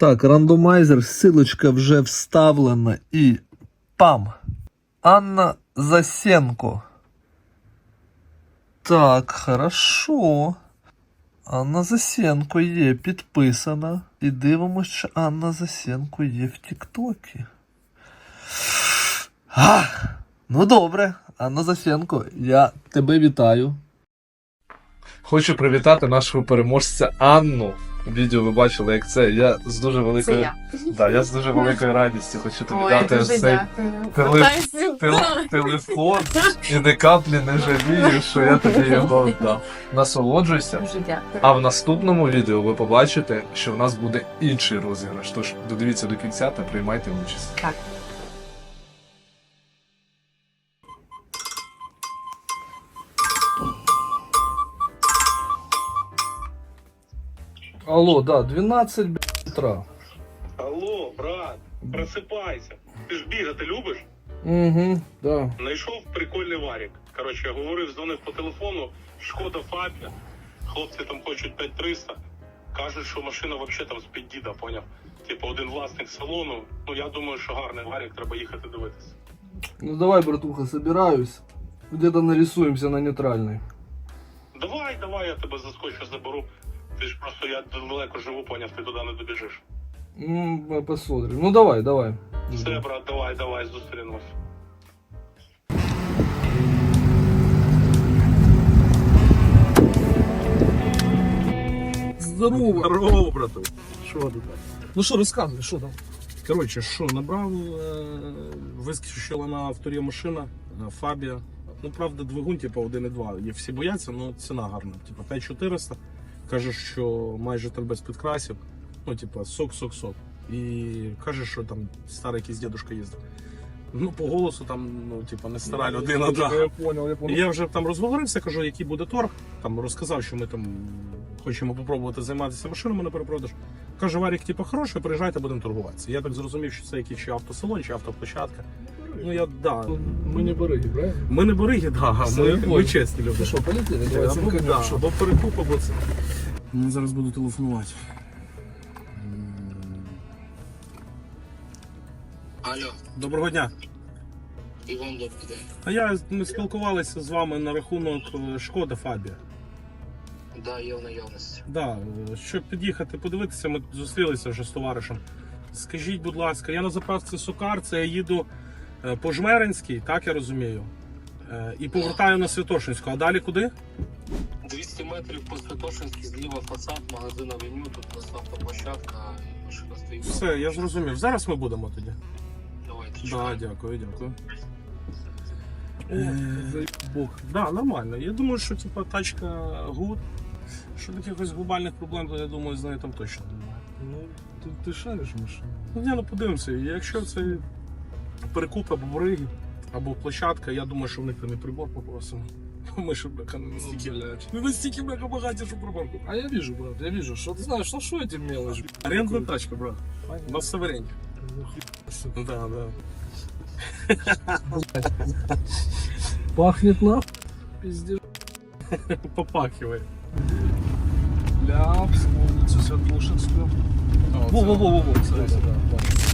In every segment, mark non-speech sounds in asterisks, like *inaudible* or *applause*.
Так, рандомайзер, силочка вже вставлена і пам! Анна Засенко. Так, хорошо. Анна Засенко є підписана. І дивимось, чи Анна Засенко є в Тіктокі. Ну добре, Анна Засенко, я тебе вітаю. Хочу привітати нашого переможця Анну. Відео ви бачили, як це. Я з дуже Це великою. я. Да, я з дуже великою радістю хочу тобі Ой, дати дуже ось цей дякую. теле- тел- телефон і не каплі не жалію, що я тобі його віддав. Насолоджуйся. Дуже дякую. А в наступному відео ви побачите, що в нас буде інший розіграш. Тож додивіться до кінця та приймайте участь. Так. Алло, да, 12 утра. Алло, брат, просипайся. Ти ж бігати любиш? Угу, да. Знайшов прикольний варік. Коротше, я говорив, дзвонив по телефону, шкода Фабія. Хлопці там хочуть 5300. Кажуть, що машина взагалі там з-під діда, поняв? Типу, один власник салону. Ну я думаю, що гарний варік, треба їхати дивитися. Ну давай, братуха, собираюсь. Где-то нарисуемся на нейтральной. Давай, давай, я тебе заскочу, заберу. Ти ж просто я далеко живу, поняв, ти туди не добіжиш. Ну, мы посмотрим. Ну давай, давай. Все, брат, давай, давай, зустрінемось. Здорово. Здорово, брату. Що тут? Ну що, розказуй, що там? Коротше, що набрав, е, вискочила на авторі машина е, Фабія. Ну, правда, двигун, типу, 1.2. Є всі бояться, але ціна гарна. Типу 5400. Каже, що майже там без підкрасів. Ну, типу, сок, сок, сок. І каже, що там старий якийсь дідушка їздив. Ну, по голосу там, ну, типу, не стара людина. Да. Я понял, я понял. я вже там розговорився, кажу, який буде торг. Там розказав, що ми там хочемо попробувати займатися машинами на перепродаж. Каже, Варік, типу, хороший, приїжджайте, будемо торгуватися. Я так зрозумів, що це якийсь чи автосалон, чи автоплощадка. Ну я да. Ми не бариги, правильно? Ми не бориги, да, а Все, ми, я ми чесні люди. Ну що, полетіли? Давай цим Або, конем, да, що? або перекуп, або це. Ну, зараз буду телефонувати. Алло, Доброго дня. і вам добрий день. А я ми спілкувалися з вами на рахунок е, Шкода Фабія. Да, є в наявності. Да, е, щоб під'їхати подивитися, ми зустрілися вже з товаришем. Скажіть, будь ласка, я на заправці Сукар, це я їду по Жмеринській, так я розумію. Е, І повертаю на Святошинську. А далі куди? 200 метрів по Святошинській, зліва фасад, магазин Авеню, тут у нас автоплощадка, і машина стоїть. Все, я зрозумів. Зараз ми будемо тоді. Давайте Да, дякую, дякую. Е, Бог. Да, нормально. Я думаю, що типа тачка гуд. Що якихось глобальних проблем, то я думаю, з нею там точно немає. Ну, ти, ти шариш машину? Ну, я ну подивимося, якщо це перекуп або бриги, або площадка, я думаю, що в них там і прибор попросимо. Ми ж бляха не настільки. Не настільки бляха багаті, що прибор купимо. А я вижу, брат, я вижу. Что ты знаешь, что, что эти мелочи? Арендна тачка, брат. У нас все в оренді. Да, да. *laughs* Пахнет на пиздец. *laughs* Попахиває. Ляпс, вулицю Святошинську. Во-во-во-во,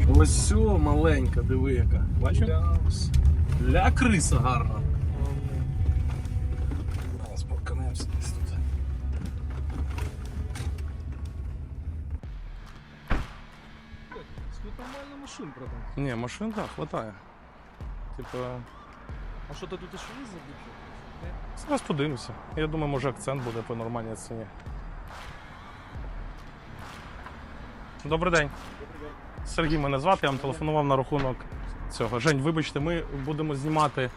Ось все маленька, диви яка. Бачиш? Ля криса гарна. Зараз поканемося десь тут. Тут нормально машин, братан. Ні, машин так, хватає. Типа. А що ти тут ще є забув? Зараз подивимося. Я думаю, може акцент буде по нормальній ціні. Добрий день. Добрий день. Сергій мене звати, я вам телефонував на рахунок цього. Жень, вибачте, ми будемо знімати.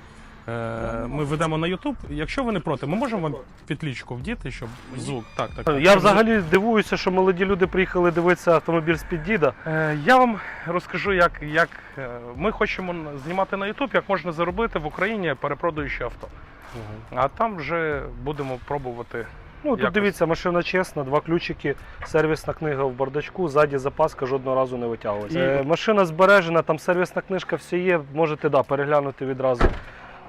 е, Ми ведемо на YouTube. Якщо ви не проти, ми можемо вам підлічку вдіти, щоб звук. Так, так. Я взагалі дивуюся, що молоді люди приїхали дивитися автомобіль з-під діда. Е, Я вам розкажу, як, як е, ми хочемо знімати на YouTube, як можна заробити в Україні, перепродаючи авто. А там вже будемо пробувати. Ну тут Якось. дивіться, машина чесна, два ключики, сервісна книга в бардачку, ззаді запаска жодного разу не витягується. І- Е, машина збережена, там сервісна книжка все є, можете да, переглянути відразу.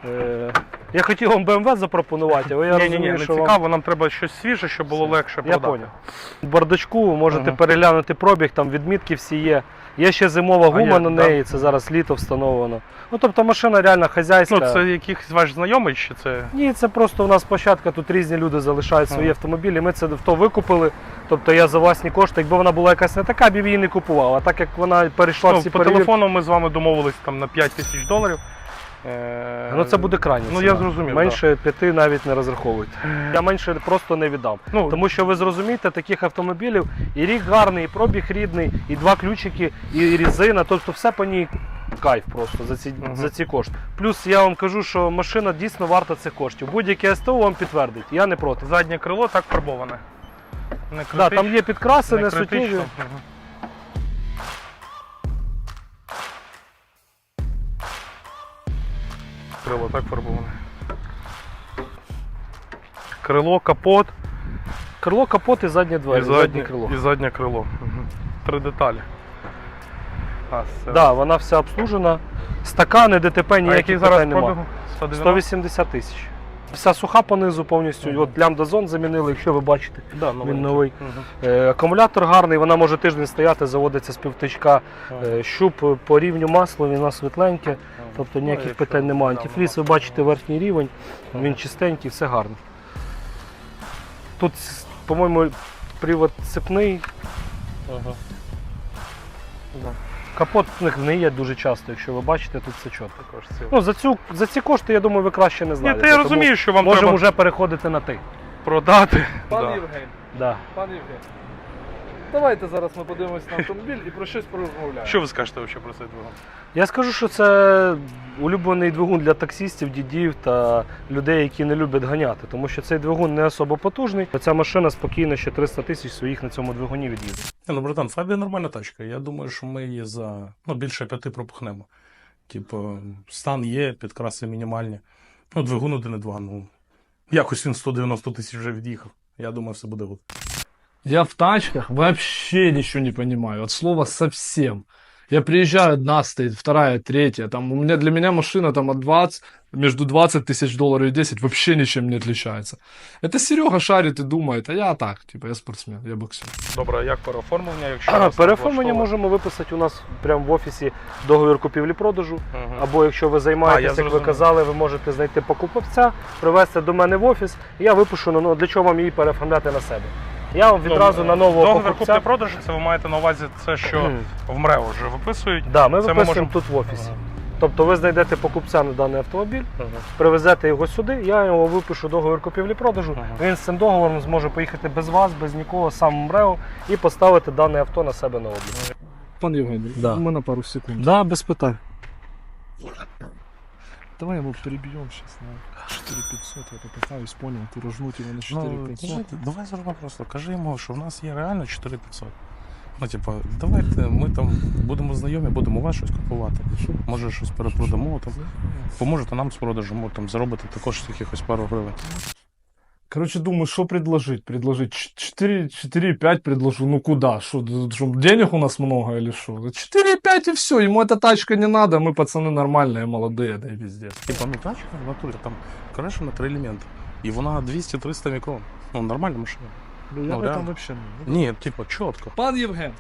Е, я хотів вам BMW запропонувати, але я ні, ні, розумію, ні, не що вам... цікаво, нам треба щось свіже, щоб було легше Я продати. поняв. В бардачку можете Ага. переглянути пробіг, там відмітки всі є. Є ще зимова А гума є, на да? неї, це зараз літо встановлено. Ну тобто машина реально хазяйська. Ну, це якийсь ваш знайомий чи це. Ні, це просто у нас площадка, тут різні люди залишають свої Ага. автомобілі. Ми це авто викупили. Тобто я за власні кошти, якби вона була якась не така, я б її не купував. А так як вона перейшла Ну, всі по перевірки, телефону ми з вами домовились там на 5 тисяч доларів. Е, ну це буде крайня. Ну, ціна. я зрозумів, Менше п'яти навіть не розраховуйте. Я менше просто не віддам. Ну, Тому що ви зрозумієте, таких автомобілів і рік гарний, і пробіг рідний, і два ключики, і різина. Тобто все по ній кайф просто за ці, Мгм. за ці кошти. Плюс я вам кажу, що машина дійсно варта цих коштів. Будь-яке СТО вам підтвердить. Я не проти. заднє крило так фарбоване. Не Да, там є підкраси, не не суттєві. Мгм. Крило так фарбоване. Крило, капот Крило, капот і заднє двері, і заднє, заднє, крило. і заднє крило. Угу. Три деталі. А, все. Да, вона вся обслужена. Стакани, ДТП, ніяких зараз немає. 180 тисяч. Вся суха понизу повністю. Мгм. От лямбда-зон замінили, якщо ви бачите. Да, Він новенький. новий. Е, акумулятор гарний, вона може тиждень стояти, заводиться з півтичка. Е, щуп по рівню масла, він світленьке, тобто Ну, ніяких питань немає. Антифріз, ви бачите верхній рівень, він чистенький, все гарно. Тут, по-моєму, привод цепний. Ага. Капот в них гниє дуже часто, якщо ви бачите, тут все чітко. Також. Ну, за, цю, за ці кошти, я думаю, ви краще не Ні, знаєте. та я тому розумію, що вам Можемо треба вже переходити на ти. продати. Пан Да. Євген, Да. пан Євген. Давайте зараз ми подивимось на автомобіль і про щось порозмовляємо. Що ви скажете взагалі про цей двигун? Я скажу, що це улюблений двигун для таксістів, дідів та людей, які не люблять ганяти, тому що цей двигун не особо потужний. Ця машина спокійно ще 300 тисяч своїх на цьому двигуні від'їде. Ну, братан, Фабія нормальна тачка. Я думаю, що ми її за ну, більше п'яти пропухнемо. Типу, стан є, підкраси мінімальні. Ну, двигун 1,2. Ну, якось він 190 тисяч вже від'їхав. Я думаю, все буде гуд. Я в тачках вообще ничего не понимаю, от слова совсем. Я приезжаю, одна стоит, вторая, третья. Там у меня для меня машина там от 20, между 20 тысяч долларов и 10 вообще ничем не отличается. Это Серега шарит и думает, а я так, типа, я спортсмен, я боксер. Добре, а як переоформлення, якщо вас Переоформлення влаштовує? можемо виписати у нас прямо в офісі договір купівлі-продажу. Мгм. Або якщо ви А, я займаєтесь, як ви зрозумів. казали, ви можете знайти покупця, привезти до мене в офіс. і Я випишу ну, для чого вам її переоформляти на себе. Я вам відразу Ну, на нового Договір покупця. купли-продажу, це ви маєте на увазі це, що в МРЕО вже виписують. Да, ми Це ми виписуємо можемо- тут в офісі. Тобто ви знайдете покупця на даний автомобіль, Ага. привезете його сюди, я його випишу договір купівлі-продажу. Ага. Він з цим договором зможе поїхати без вас, без нікого, сам в МРЕО і поставити дане авто на себе на облік. Пан Євген, Да. мы на пару секунд. Да, без питань. Давай его перебьем сейчас на 4500, я попытаюсь, понял, тиражнуть его на Ну, 4500. Ну, давай зробимо просто. Кажи йому, що в нас є реально 4500. Ну, типа, давайте ми там будемо знайомі, будемо у вас щось купувати. Може щось перепродамо, там, поможете нам з продажем, може, там заробити також якихось пару гривень. Короче, думаю, что предложить? Предложить 4, 4,5 предложу. Ну куда? Что, что, денег у нас много или что? 4,5 и все. Ему эта тачка не надо. Мы пацаны нормальные, молодые, да и везде. Типа, ну тачка в натурі, там краще на три елементи. І вона 200-300 мікрон. Ну, нормальна машина. Ну, я в этом вообще Ні, типа, чітко. *laughs* Пан Євген,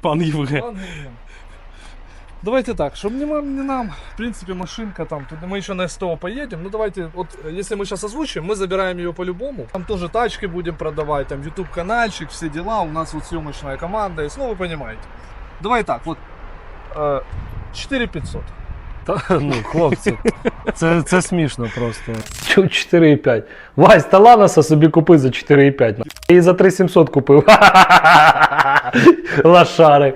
Пан Євген. пан Євген. Давайте так, чтобы не, вам, не нам, в принципе, машинка там, тут мы еще на СТО поедем, ну давайте, вот, э, если мы сейчас озвучим, мы забираем ее по-любому, там тоже тачки будем продавать, там YouTube канальчик, все дела, у нас вот съемочная команда есть, ну вы понимаете. Давай так, вот, э, 4500. Та, ну, хлопці, це, це смішно просто. 4,5. Вась, та Ланоса собі купи за 4,5. Я її за 3,700 купив. *laughs* *laughs* Лашари.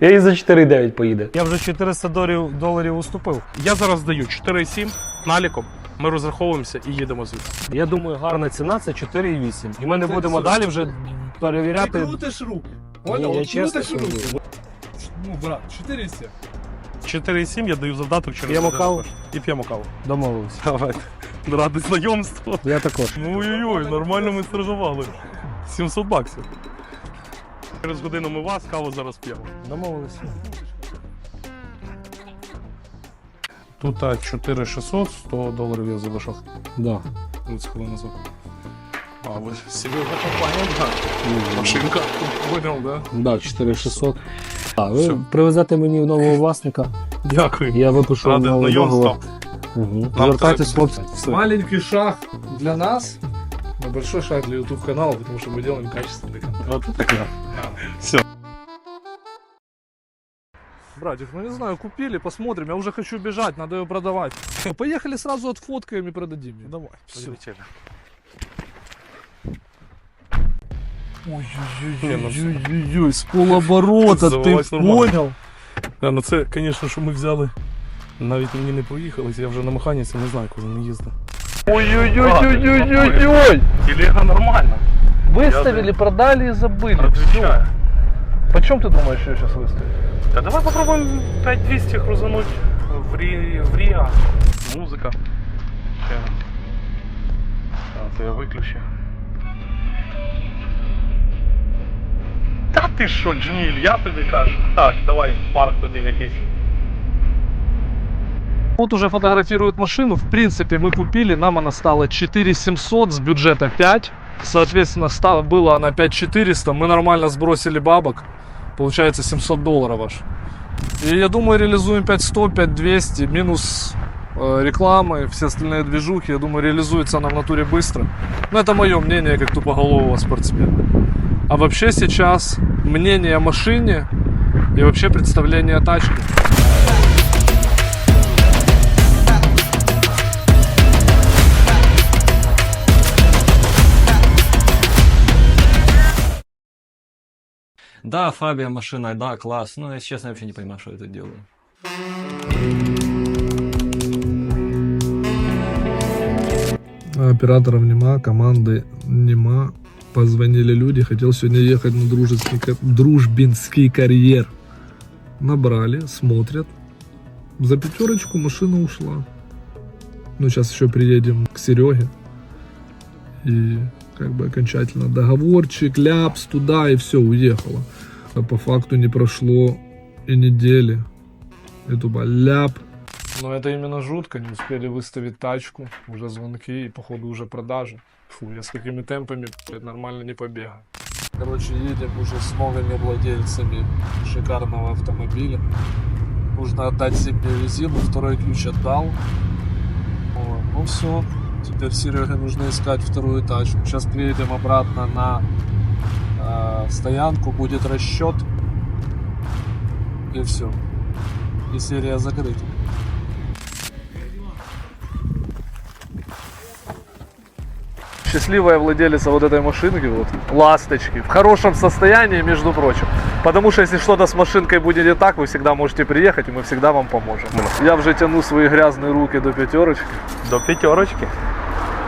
Я її за 4,9 поїде. Я вже 400 доларів, доларів уступив. Я зараз даю 4,7 наліком. Ми розраховуємося і їдемо звідси. Я думаю, гарна ціна це 4,8. І ми не будемо далі вже перевіряти. крутишь руки. Ні, я чесно крутиш кажу. руки. Ну, брат, 4,7. 4,7 я даю задаток через П'ємо один каву? кошт. І п'ємо каву. Домовилися. Давайте. Ради знайомству. Я також. Ну ой-ой, нормально ми стражували. 700 баксів. Через годину ми вас, каву зараз п'ємо. Домовилися. Тут а, 4600, 100 доларів я залишав. Да. 30 хвилин назад. А, ви Серега компанія, да. Машинка. Понял, да? Да, 4600. Так, ви Все. привезете мені нового власника, Дякую. я випишу Ради новий договор. знайомства. Угу. Нам Звертайтесь, хлопці. Все. Маленький шаг для нас, но большой шаг для YouTube канала, потому что мы делаем качественный контент. Вот так, да. Все. Братик, ну не знаю, купили, посмотрим. Я уже хочу бежать, надо ее продавать. Поехали сразу отфоткаем и продадим ее. Давай. Все. Ой-ой-ой, с полоборота, ты понял? Да, ну це, звісно, що ми взяли. Навіть мені не проїхалися, я вже на механіці не знаю, коли не їздив. Ой-ой-ой-ой-ой-ой! Телега нормальна. Выставили, продали и забыли. Отвечаю. Почем ты думаешь, ее сейчас выставить? Та давай попробуємо 5200 грузануть в, Рі... в Ріа. Музика. Ще. А, це я виключу. Та ти що, Джміль, я тобі кажу. Так, давай парк туди якийсь. Вот уже фотографируют машину. В принципе, мы купили, нам она стала 4700 с бюджета 5. Соответственно, стало, было она 5400. Мы нормально сбросили бабок. Получается 700 долларов аж. И я думаю, реализуем 5100, 5200, минус э, рекламы, все остальные движухи. Я думаю, реализуется она в натуре быстро. Но это мое мнение, как тупоголового спортсмена. А вообще сейчас мнение о машине и вообще представление о тачке. Да, Фабия машина, да, класс. Но, если честно, вообще не понимаю, что я тут делаю. Операторов нема, команды нема. Позвонили люди, хотел сегодня ехать на дружеский, дружбинский карьер. Набрали, смотрят. За пятерочку машина ушла. Ну, сейчас еще приедем к Сереге. И как бы окончательно договорчик, ляпс туда и все, уехала. А по факту не прошло и недели. И тупо ляп, но это именно жутко, не успели выставить тачку, уже звонки и походу уже продажи. Фу, я с такими темпами нормально не побегаю. Короче, едем уже с новыми владельцами шикарного автомобиля. Нужно отдать себе резину, второй ключ отдал. Вот. Ну все, теперь Сереге нужно искать вторую тачку. Сейчас приедем обратно на э, стоянку, будет расчет. И все. И серия закрыта. счастливая владелица вот этой машинки, вот, ласточки, в хорошем состоянии, между прочим. Потому что если что-то с машинкой будет не так, вы всегда можете приехать, и мы всегда вам поможем. Я уже тяну свои грязные руки до пятерочки. До п'ятерочки.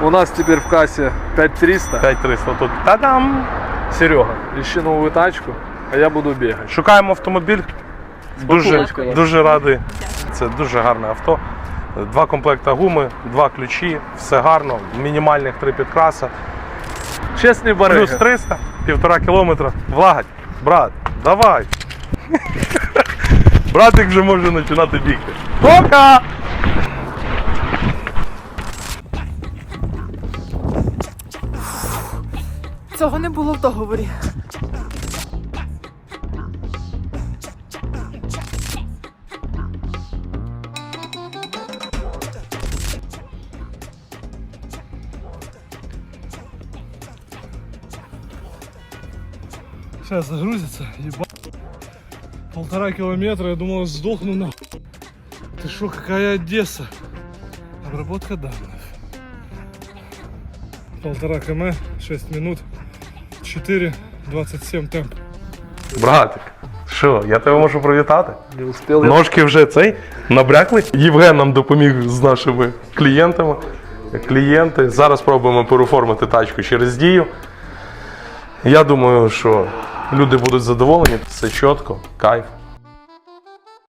У нас теперь в кассе 5300. 5300 тут. Та-дам! Серега, ищи новую тачку, а я буду бегать. Шукаємо автомобіль. Дуже, дуже радий. Це дуже гарне авто. Два комплекта гуми, два ключі, все гарно, мінімальних три підкраса. Честный барыга. Плюс 300, півтора кілометра. Влагать, брат, давай. *laughs* Братик вже може починати бігти. Пока! Цього не було в договорі. Сейчас загрузится, еба. Полтора километра, я думал, сдохну на. Ты шо, какая Одесса? Обработка данных. Полтора км, 6 минут, 4,27 темп. Братик, що, я тебе можу привітати? Не успел Ножки вже цей набрякли. Євген нам допоміг з нашими клієнтами. Клієнти. Зараз пробуємо переоформити тачку через дію. Я думаю, що люди будуть задоволені. Все чітко, кайф.